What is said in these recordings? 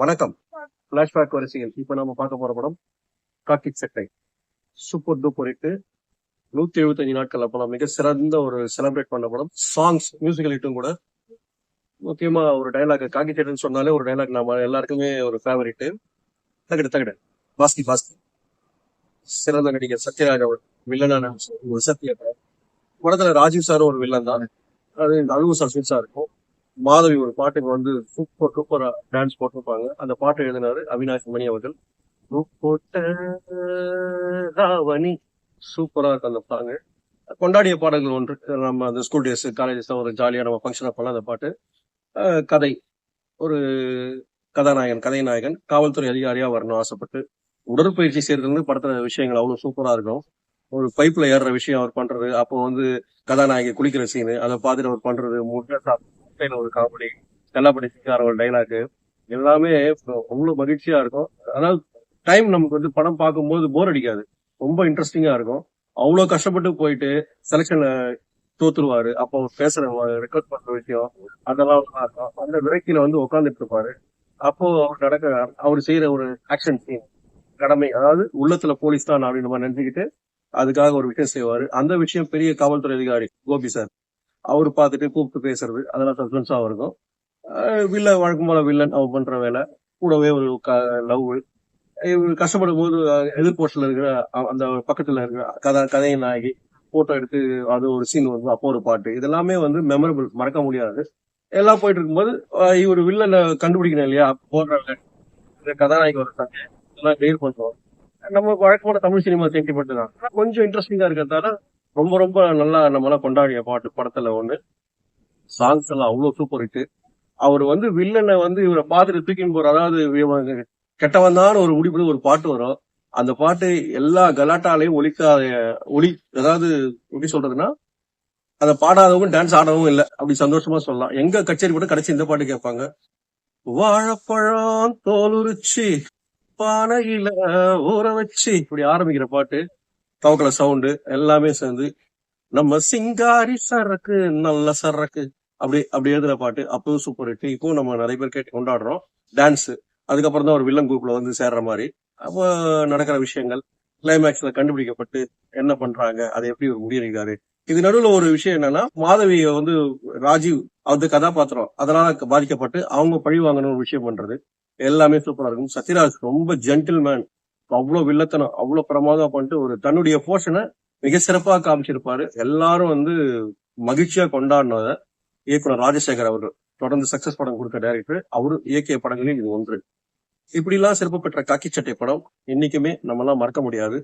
வணக்கம். பிளாஷ்பேக் வரிசையில் இப்ப நம்ம பார்க்க போற படம் காக்கி சட்டை. சூப்பர் டூப்பர் ஹிட் நூத்தி எழுபத்தஞ்சு நாட்கள் அப்பலாம் மிக சிறந்த ஒரு செலிப்ரேட் பண்ண படம். சாங்ஸ் மியூசிக்கல் ஹிட்டும் கூட. முக்கியமா ஒரு டைலாக் காக்கி சட்டைன்னு சொன்னாலே ஒரு டைலாக் நம்ம எல்லாருக்குமே ஒரு ஃபேவரட் தகடு தகடு. பாஸ்கி பாஸ்கி சிறந்த நடிகர் சத்யராஜ் அவர் வில்லனான ஒரு படத்துல ராஜீவ் சார் ஒரு வில்லன் தான். அது அதுவும் சஸ்பென்ஸா இருக்கும் மாதவி ஒரு பாட்டுக்கு வந்து சூப்பர் சூப்பரா டான்ஸ் போட்டிருப்பாங்க. அந்த பாட்டை எழுதினாரு அவினாஷ் மணி அவர்கள். ராவணி. சூப்பரா இருக்கும் அந்த சாங்கு கொண்டாடிய பாடல்கள் ஒன்று. நம்ம அந்த ஸ்கூல் டேஸ் காலேஜஸ் ஒரு ஜாலியா நம்ம ஃபங்க்ஷன் பண்ணலாம் அந்த பாட்டு. கதை. ஒரு கதாநாயகன் கதைநாயகன் காவல்துறை அதிகாரியா வரணும் ஆசைப்பட்டு உடற்பயிற்சி செய்யறதுலேருந்து படத்துல விஷயங்கள் அவ்வளவு சூப்பரா இருக்கும். ஒரு பைப்ல ஏறுற விஷயம் அவர் பண்றது. அப்போ வந்து கதாநாயகி குளிக்கிற சீனு அதை பார்த்துட்டு அவர் பண்றது முட்டை சாப்பிட்டு ஒரு காமெடி செல்லப்படி சிக்கார ஒரு டைலாக் எல்லாமே அவ்வளவு மகிழ்ச்சியா இருக்கும். அதாவது டைம் நமக்கு வந்து படம் பார்க்கும்போது போர் அடிக்காது. ரொம்ப இன்ட்ரெஸ்டிங்கா இருக்கும். அவ்வளவு கஷ்டப்பட்டு போயிட்டு செலெக்ஷன்ல தோத்துருவாரு. அப்போ அவர் பேசுற ரெக்கார்ட் பண்ற விஷயம் அதெல்லாம் இருக்கும். அந்த விரக்தியில வந்து உட்காந்துட்டு இருப்பாரு. அப்போ அவர் நடக்க அவர் செய்யற ஒரு ஆக்ஷன் சீன் கடமை அதாவது உள்ளத்துல போலீஸ் தான் அப்படின்னு நம்ம நினைச்சுக்கிட்டு அதுக்காக ஒரு விஷயம் செய்வாரு. அந்த விஷயம் பெரிய காவல்துறை அதிகாரி கோபி சார். அவர் பார்த்துட்டு கூப்பிட்டு பேசுறது. அதெல்லாம் சஸ்பென்ஸாக இருக்கும். வில்ல வழக்கம் போல வில்லன் அவர் பண்ற வேலை. கூடவே ஒரு லவ் இவர் கஷ்டப்படும் போது எதிர்போஸ்டில் இருக்கிற அந்த பக்கத்துல இருக்கிற கதை கதையின் நாயகி போட்டோ எடுத்து அது ஒரு சீன் வந்து அப்போ ஒரு பாட்டு. இதெல்லாமே வந்து மெமரபிள் மறக்க முடியாது. எல்லாம் போயிட்டு இருக்கும்போது இவர் வில்லனை கண்டுபிடிக்கணும் இல்லையா? போடுற இந்த கதாநாயகி ஒரு இதெல்லாம் கிளியர் பண்ணுவோம். நம்ம வழக்கமான தமிழ் சினிமா சென்டிமெண்ட் தான் கொஞ்சம் இன்ட்ரெஸ்டிங்கா இருக்கிறதால ரொம்ப ரொம்ப நல்லா நம்மளாம் கொண்டாடிய பாட்டு படத்துல ஒண்ணு. சாங்ஸ் எல்லாம் அவ்வளவு சூப்பர் ஹிட் அவர் வந்து வில்லனை வந்து இவரை பார்த்துட்டு தூக்கின்னு போற அதாவது கெட்டவந்தான ஒரு முடிவு ஒரு பாட்டு வரும். அந்த பாட்டு எல்லா கலாட்டாலையும் ஒழிக்காத ஒளி அதாவது எப்படி சொல்றதுன்னா அதை பாடாதவங்க டான்ஸ் ஆடவும் இல்லை அப்படி சந்தோஷமா சொல்லலாம். எங்க கச்சேரி கூட கடைசி இந்த பாட்டு கேட்பாங்க. வாழைப்பழம் தோலுரிச்சு பானையில ஊற வச்சு இப்படி ஆரம்பிக்கிற பாட்டு. தவக்கல சவுண்டு எல்லாமே சேர்ந்து நம்ம சிங்காரி சரக்கு நல்ல சரக்கு அப்படி அப்படி எழுதுற பாட்டு அப்பவும் சூப்பர் ஹிட் இப்போ நம்ம நிறைய பேர் கேட்டு கொண்டாடுறோம். டான்ஸ் அதுக்கப்புறம் தான் ஒரு வில்லன் குரூப்ல வந்து சேர்ற மாதிரி. அப்போ நடக்கிற விஷயங்கள் கிளைமேக்ஸ்ல கண்டுபிடிக்கப்பட்டு என்ன பண்றாங்க அதை எப்படி ஒரு முடியிருக்காரு இது நடுவில் ஒரு விஷயம் என்னன்னா மாதவிய வந்து ராஜீவ் அது கதாபாத்திரம் அதனால பாதிக்கப்பட்டு அவங்க பழி வாங்கணும் ஒரு விஷயம் பண்றது. எல்லாமே சூப்பரா இருக்கும். சத்யராஜ் ரொம்ப ஜென்டில்மேன் அவ்வளவு வில்லத்தனம் அவ்வளவு பிரமாதம் பண்ணிட்டு ஒரு தன்னுடைய போர்ஷனை மிக சிறப்பாக காமிச்சிருப்பாரு. எல்லாரும் வந்து மகிழ்ச்சியா கொண்டாடினத இயக்குனர் ராஜசேகர் அவர் தொடர்ந்து சக்சஸ் படம் கொடுத்த டைரக்டர் அவரு இயக்கிய படங்களில் இது ஒன்று. இப்படிலாம் சிறப்பு பெற்ற காக்கி சட்டை படம் என்னைக்குமே நம்ம எல்லாம் மறக்க முடியாது.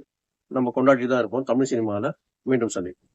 நம்ம கொண்டாடி தான் இருப்போம் தமிழ் சினிமாவில் மீண்டும் சந்திப்போம்.